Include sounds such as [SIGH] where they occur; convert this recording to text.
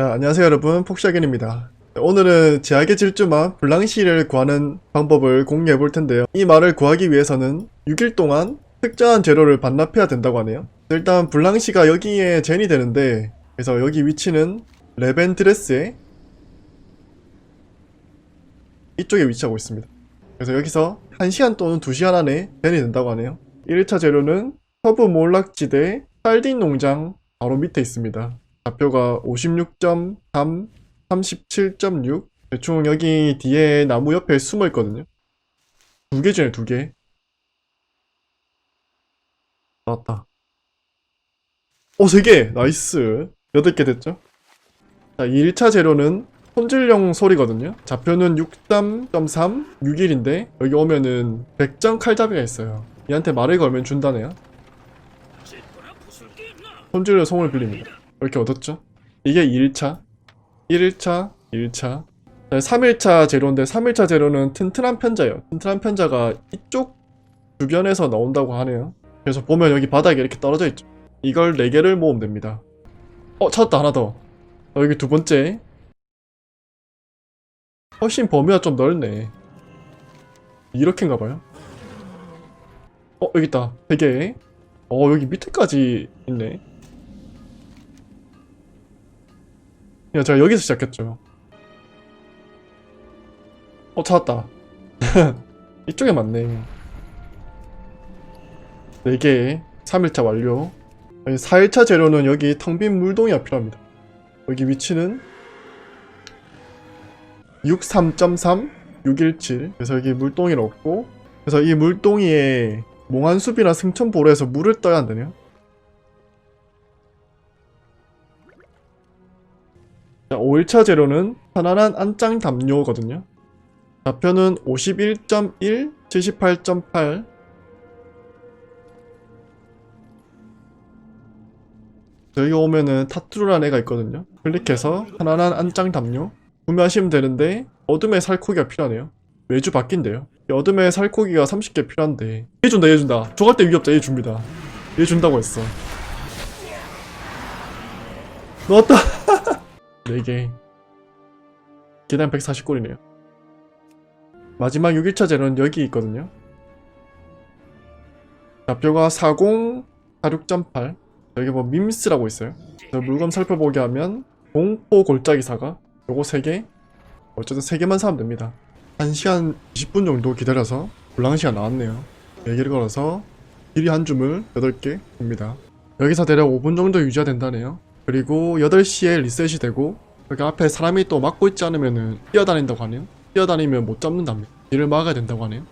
자, 안녕하세요 여러분. 폭샤겐입니다. 오늘은 제약의 질주마 블랑시를 구하는 방법을 공유해 볼 텐데요. 이 말을 구하기 위해서는 6일 동안 특정한 재료를 반납해야 된다고 하네요. 일단 블랑시가 여기에 젠이 되는데 그래서 여기 위치는 레벤드레스에 이쪽에 위치하고 있습니다. 그래서 여기서 1시간 또는 2시간 안에 젠이 된다고 하네요. 1차 재료는 서부 몰락지대 살딘 농장 바로 밑에 있습니다 좌표가 56.3, 37.6 대충 여기 뒤에 나무 옆에 숨어 있거든요. 두 개 중에 두개. 나왔다. 오, 세 개! 나이스! 여덟 개 됐죠? 자, 1차 재료는 손질용 소리거든요. 좌표는 63.3, 6일인데 여기 오면은 백정 칼잡이가 있어요. 얘한테 말을 걸면 준다네요. 손질용 송을 빌립니다 이렇게 얻었죠? 이게 1차 1일차 1차. 3일차 재료인데 3일차 재료는 튼튼한 편자예요. 튼튼한 편자가 이쪽 주변에서 나온다고 하네요. 그래서 보면 여기 바닥에 이렇게 떨어져 있죠. 이걸 4개를 모으면 됩니다. 어 찾았다 하나 더. 어, 여기 두 번째. 훨씬 범위가 좀 넓네. 이렇게인가봐요? 어 여기 있다. 3개. 어 여기 밑에까지 있네 야, 제가 여기서 시작했죠. 어, 찾았다. [LAUGHS] 이쪽에 맞네. 4개, 3일차 완료. 4일차 재료는 여기 텅 빈 물동이가 필요합니다. 여기 위치는 63.3, 617. 그래서 여기 물동이를 얻고, 그래서 이 물동이에 몽환숲이나 승천보로에서 물을 떠야 한다네요. 자, 5일차 재료는 편안한 안짱 담요거든요. 좌표는 51.1, 78.8. 여기 오면은 타투르라는 애가 있거든요. 클릭해서 편안한 안짱 담요 구매하시면 되는데 어둠의 살코기가 필요하네요. 매주 바뀐대요. 이 어둠의 살코기가 30개 필요한데 얘 준다 얘 준다. 저갈 때 위협자 얘 줍니다. 얘 준다고 했어. 넣었다. [LAUGHS] 4개 계단 140골이네요. 마지막 6일차 재료는 여기 있거든요. 좌표가 40 46.8 여기 뭐 밈스라고 있어요. 물건 살펴보게 하면 공포 골짜기 사과 요거 3개 어쨌든 3개만 사면 됩니다. 1시간 20분 정도 기다려서 블랑시가 나왔네요. 4개를 걸어서 길이 한 줌을 8개 줍니다. 여기서 대략 5분 정도 유지가 된다네요 그리고 8시에 리셋이 되고 여기 앞에 사람이 또 막고 있지 않으면은 뛰어다닌다고 하네요. 뛰어다니면 못 잡는답니다. 길을 막아야 된다고 하네요